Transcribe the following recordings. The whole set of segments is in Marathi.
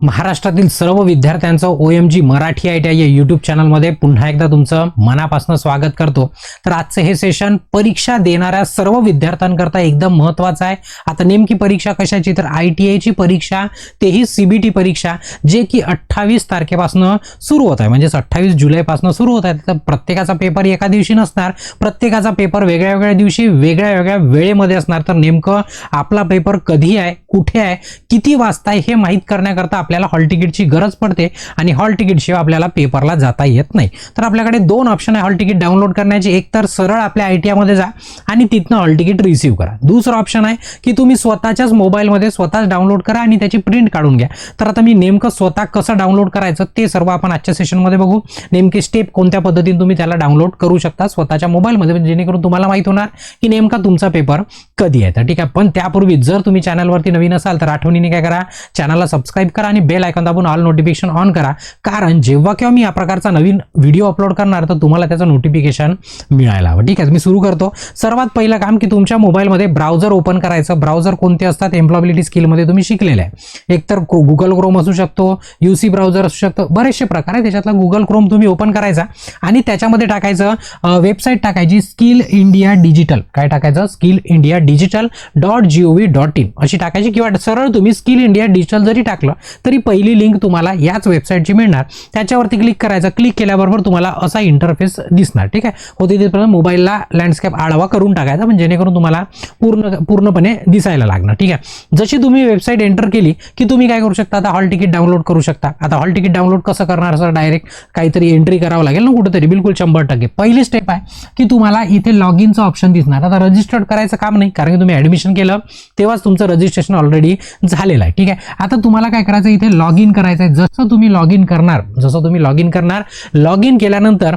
महाराष्ट्रातील सर्व विद्यार्थ्यांचं O M G Marathi I T I या यूट्यूब चॅनलमध्ये पुन्हा एकदा तुमचं मनापासून स्वागत करतो. तर आजचं हे सेशन परीक्षा देणाऱ्या सर्व विद्यार्थ्यांकरता एकदम महत्त्वाचं आहे. आता नेमकी परीक्षा कशाची? तर आय टी आयची परीक्षा तेही टी परीक्षा जे की अठ्ठावीस तारखेपासून सुरू होत आहे. म्हणजेच अठ्ठावीस जुलैपासून सुरू होत आहे. तर प्रत्येकाचा पेपर एका दिवशी नसणार. प्रत्येकाचा पेपर वेगळ्या वेगळ्या दिवशी वेगळ्या वेगळ्या वेळेमध्ये असणार. तर नेमकं आपला पेपर कधी आहे कुठे आहे किती वाजता आहे हे माहीत करण्याकरता आपल्याला हॉल तिकीटची गरज पडते आणि हॉल तिकीटशिवाय आपल्याला पेपरला जाता येत नाही. तर आपल्याकडे दोन ऑप्शन आहे. हॉल तिकीट डाउनलोड करण्याचे. एक तर सरळ आपल्या आय टी आयमध्ये जा आणि तिथनं हॉल तिकीट रिसीव्ह करा. दुसरं ऑप्शन आहे की तुम्ही स्वतःच्याच मोबाईलमध्ये स्वतःच डाउनलोड करा आणि त्याची प्रिंट काढून घ्या. तर आता मी नेमकं स्वतः कसं डाउनलोड करायचं ते सर्व आपण आजच्या सेशनमध्ये बघू. नेमके स्टेप कोणत्या पद्धतीने तुम्ही त्याला डाउनलोड करू शकता स्वतःच्या मोबाईलमध्ये म्हणजे जेणेकरून तुम्हाला माहीत होणार की नेमका तुमचा पेपर कधी आहे. तर ठीक आहे. पण त्यापूर्वी जर तुम्ही चॅनलवरती नवीन असाल तर आठवणीने काय करा. चॅनलला सबस्क्राईब करा आणि बेल आयकॉन दाबून ऑल नोटिफिकेशन ऑन करा. कारण जेव्हा केव्हा मी या प्रकारचा नवीन व्हिडिओ अपलोड करणार तर तुम्हाला त्याचं नोटिफिकेशन मिळायला हवं. ठीक आहे मी सुरू करतो. सर्वात पहिलं काम की तुमच्या मोबाईलमध्ये ब्राउझर ओपन करायचं. ब्राउझर कोणते असतात? एम्प्लॉबिलिटी स्किलमध्ये तुम्ही शिकलेले आहे. एकतर गुगल क्रोम असू शकतो यू सी ब्राउझर असू शकतो बरेचसे प्रकार आहे त्याच्यातला गुगल क्रोम तुम्ही ओपन करायचा आणि त्याच्यामध्ये टाकायचं वेबसाईट टाकायची स्किल इंडिया डिजिटल काय टाकायचं? Skill India digital dot G O V dot in अशी टाकायची किंवा सरळ तुम्ही स्किल इंडिया डिजिटल जरी टाकलं तरी पहिली लिंक तुम्हाला याच वेबसाईटची मिळणार. त्याच्यावरती क्लिक करायचं क्लिक केल्याबरोबर तुम्हाला असा इंटरफेस दिसणार ठीक आहे? होते तिथपर्यंत मोबाईलला लँडस्केप आडवा करून टाकायचा पण जेणेकरून तुम्हाला पूर्ण पूर्णपणे दिसायला लागणार ठीक आहे? जशी तुम्ही वेबसाईट एंटर केली की तुम्ही काय करू शकता? आता हॉल तिकीट डाउनलोड करू शकता. आता हॉल तिकीट डाउनलोड कसं करणार? सर डायरेक्ट काहीतरी एंट्री करावं लागेल ना कुठेतरी बिलकुल शंभर टक्के. पहिली स्टेप आहे की तुम्हाला इथे लॉग इनचं ऑप्शन दिसणार. आता रजिस्टर्ड करायचं काम नाही कारण की तुम्ही ऍडमिशन केलं तेव्हाच तुमचं रजिस्ट्रेशन ऑलरेडी झालेलं आहे ठीक आहे? आता तुम्हाला काय करायचं? इथे लॉग इन करायचं आहे जसं तुम्ही लॉग इन करणार जसं तुम्ही लॉग इन करणार लॉग इन केल्यानंतर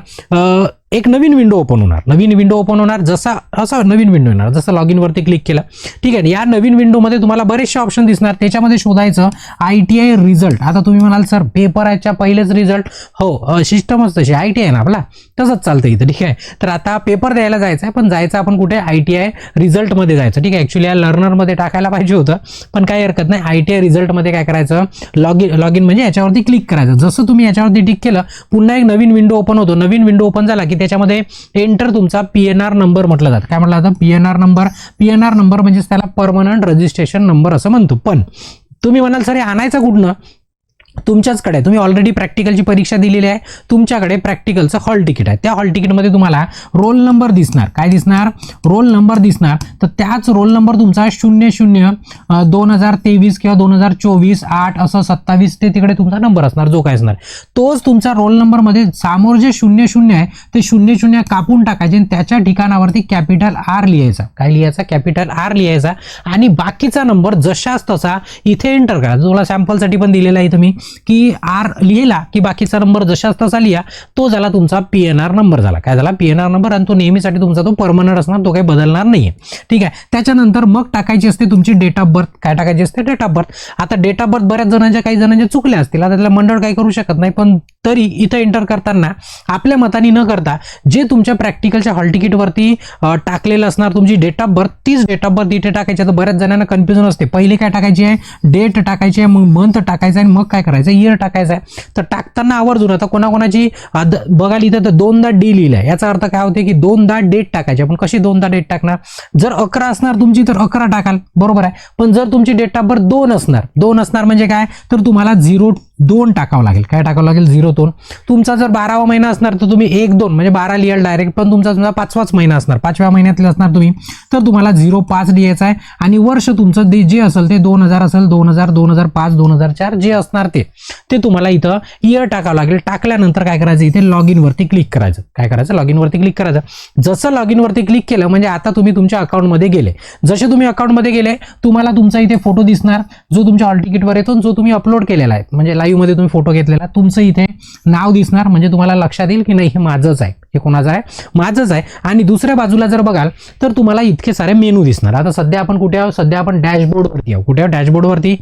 एक नवीन विंडो ओपन होणार. नवीन विंडो ओपन होणार जसा असा नवीन विंडो येणार. जसं लॉग इनवरती क्लिक केलं. ठीक आहे या नवीन विंडोमध्ये तुम्हाला बरेचसे ऑप्शन दिसणार. त्याच्यामध्ये शोधायचं आय टी आय रिझल्ट आता तुम्ही म्हणाल सर पेपराच्या पहिलेच रिझल्ट हो सिस्टमच तशी. आय टी आय ना आपला. तसंच चालतं इथं. ठीक आहे. तर आता पेपर द्यायला जायचं आहे पण जायचं आपण कुठे? आय टी आय रिझल्टमध्ये जायचं. ठीक आहे ॲक्च्युली या लर्नरमध्ये टाकायला पाहिजे होतं पण काही हरकत नाही. आय टी आय रिझल्टमध्ये काय करायचं? लॉग इन लॉग इन म्हणजे याच्यावरती क्लिक करायचं. जसं तुम्ही याच्यावरती टिक केलं पुन्हा एक नवीन विंडो ओपन होतो. नवीन विंडो ओपन झाला की त्याच्यामध्ये एंटर तुमचा पी एन आर नंबर म्हटलं जातं. काय म्हटलं जातं? P N R number P N R number म्हणजेच त्याला परमनंट रजिस्ट्रेशन नंबर असं म्हणतो. पण तुम्ही म्हणाल सर हे आणायचं कुठनं? तुमच्याचकडे आहे. तुम्ही ऑलरेडी प्रॅक्टिकलची परीक्षा दिलेली आहे. तुमच्याकडे प्रॅक्टिकलचं हॉल तिकीट आहे. त्या हॉल तिकीटमध्ये तुम्हाला रोल नंबर दिसणार. काय दिसणार? रोल नंबर दिसणार. तर त्याच रोल नंबर तुमचा शून्य शून्य दोन हजार तेवीस किंवा दोन हजार चोवीस आठ असं सत्तावीस ते तिकडे तुमचा नंबर असणार जो काय असणार. तोच तुमचा रोल नंबरमध्ये समोर जे शून्य शून्य आहे ते शून्य शून्य कापून टाकायचे आणि त्याच्या ठिकाणावरती कॅपिटल आर लिहायचा. काय लिहायचा? कॅपिटल आर लिहायचा. आणि बाकीचा नंबर जशाच तसा इथे एंटर करा. तुम्हाला सॅम्पलसाठी पण दिलेला आहे तुम्ही. की आर लिहिला की बाकीचा नंबर जशाच तसा लिहा तो झाला तुमचा पी एन आर नंबर झाला. काय झाला? पी एन आर नंबर आणि तो नेहमीसाठी तुमचा तो परमनंट असणार तो काही बदलणार नाहीये. ठीक आहे? त्याच्यानंतर मग टाकायची असते तुमची डेट ऑफ बर्थ काय टाकायची असते? डेट ऑफ बर्थ आता डेट ऑफ बर्थ बऱ्याच जणांच्या काही जणांच्या चुकल्या असतील. आता त्याला मंडळ काही करू शकत नाही पण तरी इथं एंटर करताना आपल्या मताने न करता जे तुमच्या प्रॅक्टिकलच्या हॉल तिकीटवरती टाकलेलं असणार तुमची डेट ऑफ बर्थ तीच डेट ऑफ बर्थ इथे टाकायची. तर बऱ्याच जणांना कन्फ्युजन असते. पहिले काय टाकायची आहे? डेट टाकायची आहे मग मंथ टाकायचं आहे आणि मग काय करायचं इयर टाकायचं आहे. तर टाकताना आवर्जून आता कोणाकोणाची बघायला इथं तर दोनदा डी लिहिलं आहे याचा अर्थ काय होते की दोनदा डेट टाकायची. आपण कशी दोनदा डेट टाकणार? जर अकरा असणार तुमची तर अकरा टाकाल. बरोबर आहे. पण जर तुमची डेट ऑफ बर्थ दोन असणार दोन असणार म्हणजे काय? तर तुम्हाला झिरो दोन टाकावं लागेल. काय टाकावं लागेल? झिरो दोन. तुमचा जर बारावा महिना असणार तर तुम्ही एक दोन म्हणजे बारा लिहाल डायरेक्ट पण तुमचा समजा पाचवाच महिना असणार पाचव्या महिन्यातले असणार तुम्ही तर तुम्हाला झिरो पाच लिहायचं आहे. आणि वर्ष तुमचं ते जे असेल ते दोन हजार असेल दोन हजार दोन हजार पाच दोन हजार चार जे असणार ते. ते तुम्हाला इथं इयर टाकावं लागेल. टाकल्यानंतर काय करायचं? इथे लॉग इनवरती क्लिक करायचं. काय करायचं? लॉग इनवरती क्लिक करायचं. जसं लॉग इनवरती क्लिक केलं म्हणजे आता तुम्ही तुमच्या अकाउंटमध्ये गेले. जसे तुम्ही अकाउंटमध्ये गेले तुम्हाला तुमचा इथे फोटो दिसणार जो तुमच्या हॉल तिकीटवर येतो जो तुम्ही अपलोड केलेला आहे. म्हणजे लाईव्ह मध्ये तुम्ही फोटो घेतलेला तुमचं इथे नाव दिसणार म्हणजे तुम्हाला लक्षात येईल की नाही हे माझंच आहे. हे कोणाचं आहे? माझंच आहे. आणि दुसऱ्या बाजूला जर बघाल तर तुम्हाला इतके सारे मेनू दिसणार. आता सध्या आपण कुठे आहोत? सध्या आपण डॅशबोर्डवरती आहोत. कुठे आहोत? डॅशबोर्डवरती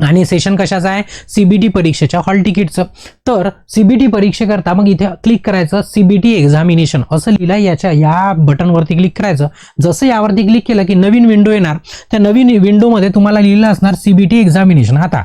आणि सेशन कशाचं आहे? सीबीटी परीक्षेच्या हॉल तिकीटचं तर सीबीटी परीक्षेकरता मग इथे क्लिक करायचं सीबीटी एक्झामिनेशन असं लिहिलं याच्या या बटनवरती क्लिक करायचं. जसं यावरती क्लिक केलं की नवीन विंडो येणार त्या नवीन विंडोमध्ये तुम्हाला लिहिलं असणार सीबीटी एक्झामिनेशन आता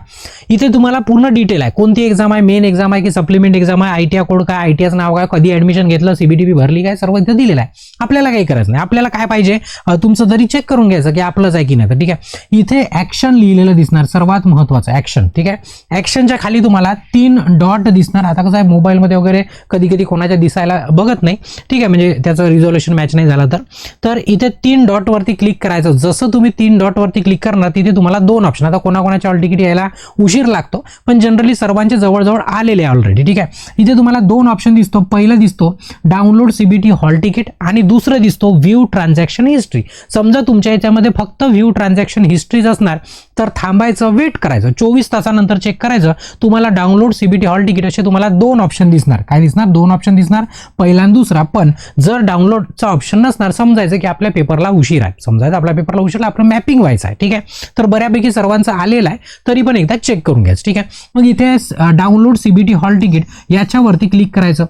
इथे तुम्हाला पूर्ण डिटेल आहे. कोणती एक्झाम आहे? मेन एक्झाम आहे की सप्लिमेंट एक्झाम आहे? आयटीआय कोड काय? आयटीआयचं नाव काय? कधी ऍडमिशन घेतलं? सीबीटी भरली काय? सर्व इथे दिलेलं आहे. आपल्याला काही करायचं नाही. आपल्याला काय पाहिजे? तुमचं तरी चेक करून घ्यायचं की आपलंच आहे की नाही तर ठीक आहे. इथे ॲक्शन लिहिलेलं दिसणार. सर्वात महत्वाचं. ॲक्शन ठीक आहे? ॲक्शनच्या खाली तुम्हाला तीन डॉट दिसणार. आता कसं आहे मोबाईलमध्ये वगैरे कधी कधी कोणाच्या दिसायला बघत नाही. ठीक आहे म्हणजे त्याचं रिझोल्युशन मॅच नाही झालं तर. तर इथे तीन डॉटवरती क्लिक करायचं. जसं तुम्ही तीन डॉटवरती क्लिक करणार तिथे तुम्हाला दोन ऑप्शन आता कोणाकोणाच्या ऑल तिकीट यायला उशीर लागतो पण जनरली सर्वांचे जवळजवळ आलेले आहे ऑलरेडी ठीक आहे? इथे तुम्हाला दोन ऑप्शन दिसतो. पहिलं दिसतो डाउनलोड सीबीटी हॉल तिकीट आणि दुसरं दिसतो व्ह्यू ट्रान्झॅक्शन हिस्ट्री समजा तुमच्या याच्यामध्ये फक्त व्ह्यू ट्रान्झॅक्शन हिस्ट्रीज असणार तर थांबायचं वेट करायचं. चोवीस तासानंतर चेक करायचं. तुम्हाला डाउनलोड सीबीटी हॉल तिकीट असे तुम्हाला दोन ऑप्शन दिसणार. काय दिसणार? दोन ऑप्शन दिसणार. पहिला आणि दुसरा. पण जर डाउनलोडचा ऑप्शन नसणार समजायचं की आपल्या पेपरला उशीर आहे. समजायचं आपल्या पेपरला उशीर आपलं मॅपिंग व्हायचं आहे. ठीक आहे? तर बऱ्यापैकी सर्वांचं आलेलं आहे. तरी पण एकदा चेक करून घ्यायचं. ठीक आहे? मग इथे डाउनलोड सीबीटी हॉल तिकीट याच्यावरती क्लिक करायचं.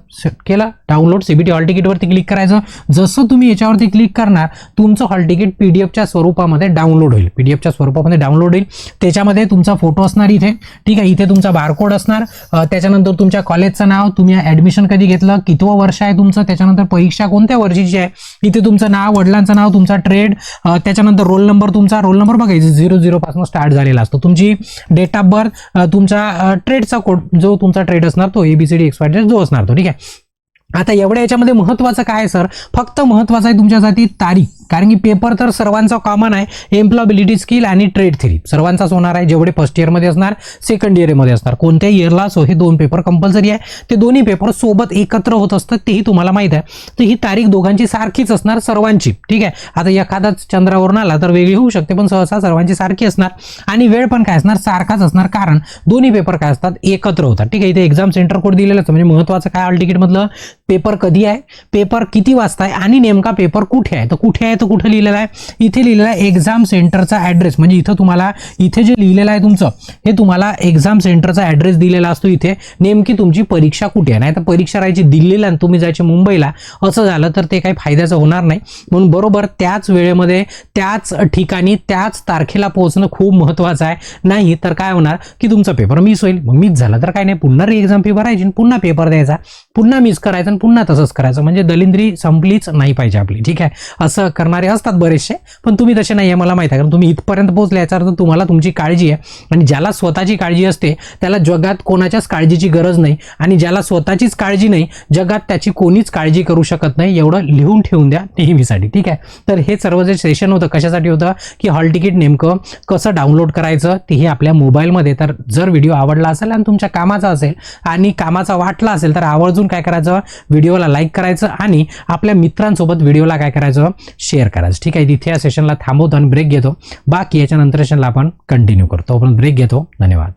केलं? डाउनलोड सीबीटी हॉल तिकीटवरती क्लिक करायचं. जसं तुम्ही याच्यावरती क्लिक करणार तुमचं हॉल तिकीट पीडीएफच्या स्वरूपामध्ये डाउनलोड होईल. पीडीएफच्या स्वरूपामध्ये डाउनलोड होईल. त्याच्यामध्ये तुमचा फोटो असणार इथे. ठीक आहे इथे तुमचा बारकोड असणार. त्याच्यानंतर तुमच्या कॉलेजचं नाव तुम्ही ऍडमिशन कधी घेतलं कितवं वर्ष आहे तुमचं त्याच्यानंतर परीक्षा कोणत्या वर्षीची आहे? इथे तुमचं नाव वडिलांचं नाव तुमचा ट्रेड त्याच्यानंतर रोल नंबर तुमचा रोल नंबर बघायचा झिरो झिरो पासून स्टार्ट झालेला असतो. तुमची डेट ऑफ बर्थ तुमचा ट्रेडचा कोड जो तुमचा ट्रेड असणार तो एबीसीडी एक्सपायर जो असणार तो. ठीक आहे. आता एवढ्या याच्यामध्ये महत्त्वाचं काय आहे सर? फक्त महत्त्वाचं आहे तुमच्यासाठी तारीख. कारण की पेपर तर सर्वांचा कॉमन आहे. एम्प्लॉबिलिटी स्किल आणि ट्रेड थ्री सर्वांचाच होणार आहे. जेवढे फर्स्ट इयरमध्ये असणार सेकंड इयरमध्ये असणार. कोणत्या इयरला सो हे दोन पेपर कंपल्सरी आहे. ते दोन्ही पेपर सोबत एकत्र होत असतात तेही तुम्हाला माहीत आहे. तर ही तारीख दोघांची सारखीच असणार सर्वांची. ठीक आहे? आता एखादाच चंद्रावरून आला तर वेगळी होऊ शकते पण सहसा सर्वांची सारखी असणार. आणि वेळ पण काय असणार? सारखाच असणार. कारण दोन्ही पेपर काय असतात? एकत्र होतात. ठीक आहे? इथे एक्झाम सेंटर कोड दिलेलं असतं. म्हणजे महत्त्वाचं काय ऑल तिकीटमधलं पेपर कधी आहे? पेपर किती वाजता आहे? आणि नेमका पेपर कुठे आहे? तर कुठे आहे? तर कुठे लिहिलेला आहे? इथे लिहिलेला आहे एक्झाम सेंटरचा ॲड्रेस म्हणजे इथं तुम्हाला इथे जे लिहिलेलं आहे तुमचं हे तुम्हाला एक्झाम सेंटरचा ॲड्रेस दिलेला असतो इथे. नेमकी तुमची परीक्षा कुठे आहे? नाही तर परीक्षा राहायची दिल्लीला आणि तुम्ही जायचे मुंबईला. असं झालं तर ते काही फायद्याचं होणार नाही. म्हणून बरोबर त्याच वेळेमध्ये त्याच ठिकाणी त्याच तारखेला पोहोचणं खूप महत्त्वाचं आहे. नाही तर काय होणार? की तुमचा पेपर मिस होईल. मग मिस झाला तर काय नाही? पुन्हा री एक्झाम पेपर राहायची आणि पुन्हा पेपर द्यायचा. पुन्हा मिस करायचं पुन्हा तसंच करायचं. म्हणजे दलिंद्री संपलीच नाही पाहिजे आपली. ठीक आहे? असं करणारे असतात बरेचसे पण तुम्ही तसे नाही आहे मला माहिती आहे. कारण तुम्ही इथपर्यंत पोहोचले याचा अर्थ तुम्हाला तुमची काळजी आहे. आणि ज्याला स्वतःची काळजी असते त्याला जगात कोणाच्याच काळजीची गरज नाही. आणि ज्याला स्वतःचीच काळजी नाही जगात त्याची कोणीच काळजी करू शकत नाही. एवढं लिहून ठेवून द्या नेहमीसाठी ठीक आहे? तर हे सर्व जे सेशन होतं कशासाठी होतं? की हॉल तिकीट नेमकं कसं डाउनलोड करायचं तेही आपल्या मोबाईलमध्ये. तर जर व्हिडिओ आवडला असेल आणि तुमच्या कामाचा असेल आणि कामाचा वाटला असेल तर आवर्जून काय करायचं? व्हिडिओला लाईक करायचं आणि आपल्या मित्रांसोबत व्हिडिओला काय करायचं? शेअर करायचं. ठीक आहे तिथे या सेशनला थांबवतो आणि ब्रेक घेतो. बाकी याच्यानंतर सेशनला आपण कंटिन्यू करतो. आपण ब्रेक घेतो. धन्यवाद.